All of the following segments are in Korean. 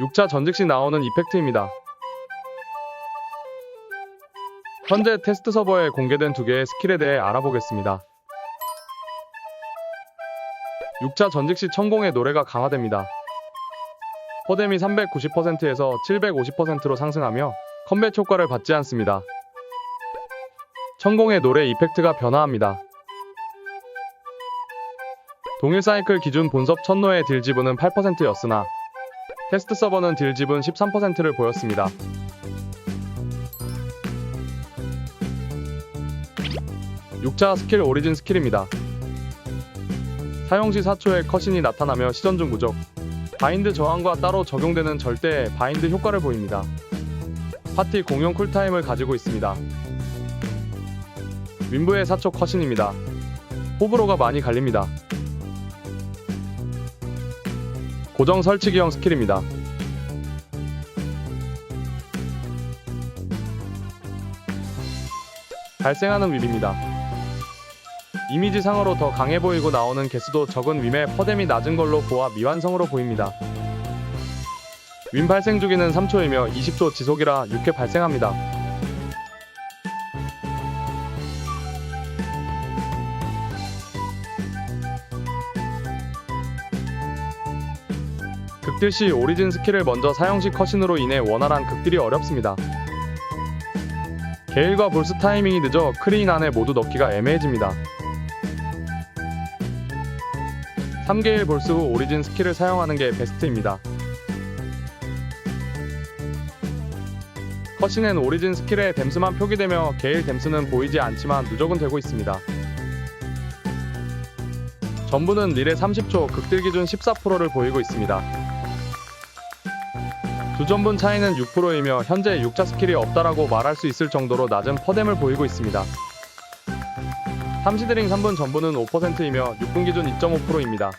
6차 전직시 나오는 이펙트입니다. 현재 테스트 서버에 공개된 두 개의 스킬에 대해 알아보겠습니다. 6차 전직시 천공의 노래가 강화됩니다. 포뎀이 390%에서 750%로 상승하며 컴뱃 효과를 받지 않습니다. 천공의 노래 이펙트가 변화합니다. 동일 사이클 기준 본섭 천노의 딜 지분은 8%였으나 테스트 서버는 딜 지분 13%를 보였습니다. 육자 스킬 오리진 스킬입니다. 사용 시 4초의 컷신이 나타나며 시전 중 무적, 바인드 저항과 따로 적용되는 절대 바인드 효과를 보입니다. 파티 공용 쿨타임을 가지고 있습니다. 윈브의 4초 컷신입니다. 호불호가 많이 갈립니다. 고정 설치기형 스킬입니다. 발생하는 윕입니다. 이미지 상으로 더 강해 보이고 나오는 개수도 적은 윕의 퍼뎀이 낮은 걸로 보아 미완성으로 보입니다. 윈 발생 주기는 3초이며 20초 지속이라 6회 발생합니다. 극딜 시 오리진 스킬을 먼저 사용 시 컷신으로 인해 원활한 극딜이 어렵습니다. 게일과 볼스 타이밍이 늦어 크리인 안에 모두 넣기가 애매해집니다. 3게일 볼스 후 오리진 스킬을 사용하는 게 베스트입니다. 컷신엔 오리진 스킬의 댐스만 표기되며 게일 댐스는 보이지 않지만 누적은 되고 있습니다. 전부는 릴의 30초 극딜 기준 14%를 보이고 있습니다. 두 전분 차이는 6%이며 현재 6자 스킬이 없다라고 말할 수 있을 정도로 낮은 퍼뎀을 보이고 있습니다. 삼시드링 3분 전부는 5%이며 6분 기준 2.5%입니다.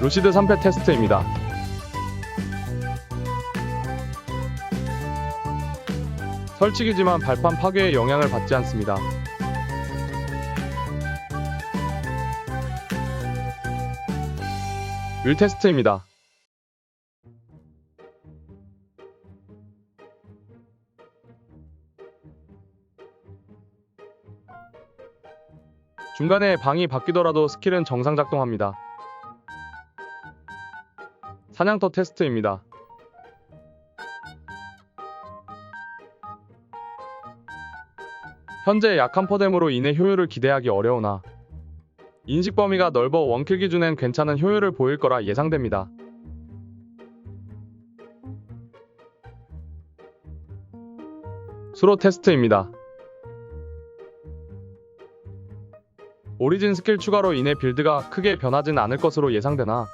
루시드 3패 테스트입니다. 설치기지만 발판 파괴에 영향을 받지 않습니다. 윌 테스트입니다. 중간에 방이 바뀌더라도 스킬은 정상 작동합니다. 사냥터 테스트입니다. 현재 약한 퍼뎀으로 인해 효율을 기대하기 어려우나 인식 범위가 넓어 원킬 기준엔 괜찮은 효율을 보일 거라 예상됩니다. 수로 테스트입니다. 오리진 스킬 추가로 인해 빌드가 크게 변하진 않을 것으로 예상되나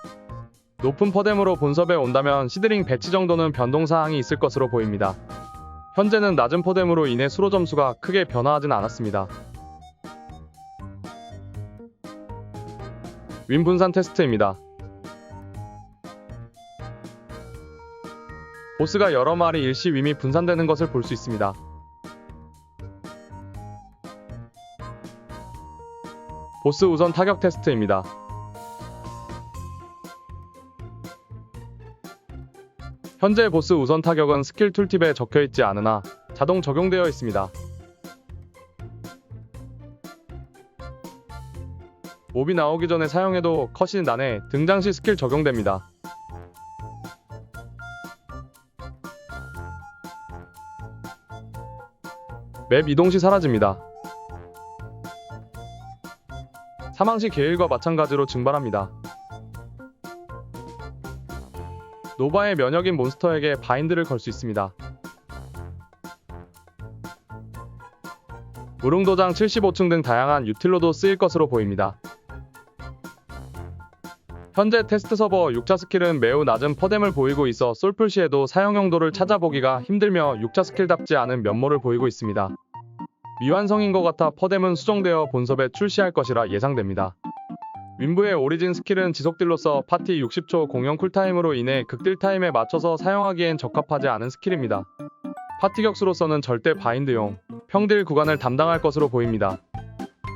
높은 퍼뎀으로 본섭에 온다면 시드링 배치 정도는 변동사항이 있을 것으로 보입니다. 현재는 낮은 퍼뎀으로 인해 수로 점수가 크게 변화하진 않았습니다. 윈 분산 테스트입니다. 보스가 여러 마리 일시 윈이 분산되는 것을 볼 수 있습니다. 보스 우선 타격 테스트입니다. 현재 보스 우선 타격은 스킬 툴팁에 적혀 있지 않으나 자동 적용되어 있습니다. 몹이 나오기 전에 사용해도 컷이 난해 등장 시 스킬 적용됩니다. 맵 이동 시 사라집니다. 사망 시 계일과 마찬가지로 증발합니다. 노바의 면역인 몬스터에게 바인드를 걸 수 있습니다. 무릉도장 75층 등 다양한 유틸로도 쓰일 것으로 보입니다. 현재 테스트 서버 6차 스킬은 매우 낮은 퍼뎀을 보이고 있어 솔플 시에도 사용 용도를 찾아보기가 힘들며 6차 스킬답지 않은 면모를 보이고 있습니다. 미완성인 것 같아 퍼뎀은 수정되어 본섭에 출시할 것이라 예상됩니다. 윈브의 오리진 스킬은 지속딜로서 파티 60초 공용 쿨타임으로 인해 극딜 타임에 맞춰서 사용하기엔 적합하지 않은 스킬입니다. 파티 격수로서는 절대 바인드용, 평딜 구간을 담당할 것으로 보입니다.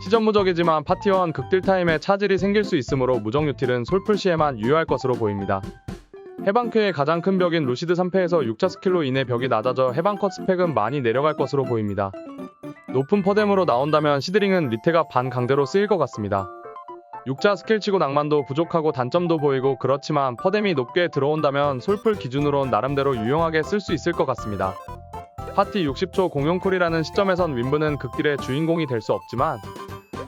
시전 무적이지만 파티원 극딜 타임에 차질이 생길 수 있으므로 무적 유틸은 솔풀 시에만 유효할 것으로 보입니다. 해방쾌의 가장 큰 벽인 루시드 3패에서 6차 스킬로 인해 벽이 낮아져 해방 컷 스펙은 많이 내려갈 것으로 보입니다. 높은 퍼뎀으로 나온다면 시드링은 리테가 반 강제로 쓰일 것 같습니다. 6차 스킬치고 낭만도 부족하고 단점도 보이고 그렇지만 퍼뎀이 높게 들어온다면 솔플 기준으론 나름대로 유용하게 쓸 수 있을 것 같습니다. 파티 60초 공용콜이라는 시점에선 윈브는 극딜의 주인공이 될 수 없지만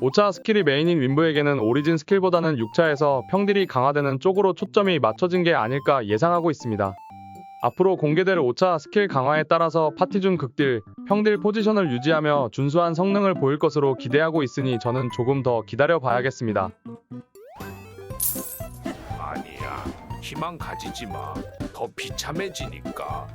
5차 스킬이 메인인 윈브에게는 오리진 스킬보다는 6차에서 평딜이 강화되는 쪽으로 초점이 맞춰진 게 아닐까 예상하고 있습니다. 앞으로 공개될 5차 스킬 강화에 따라서 파티 중 극딜, 평딜 포지션을 유지하며 준수한 성능을 보일 것으로 기대하고 있으니 저는 조금 더 기다려 봐야겠습니다. 아니야. 희망 가지지 마. 더 비참해지니까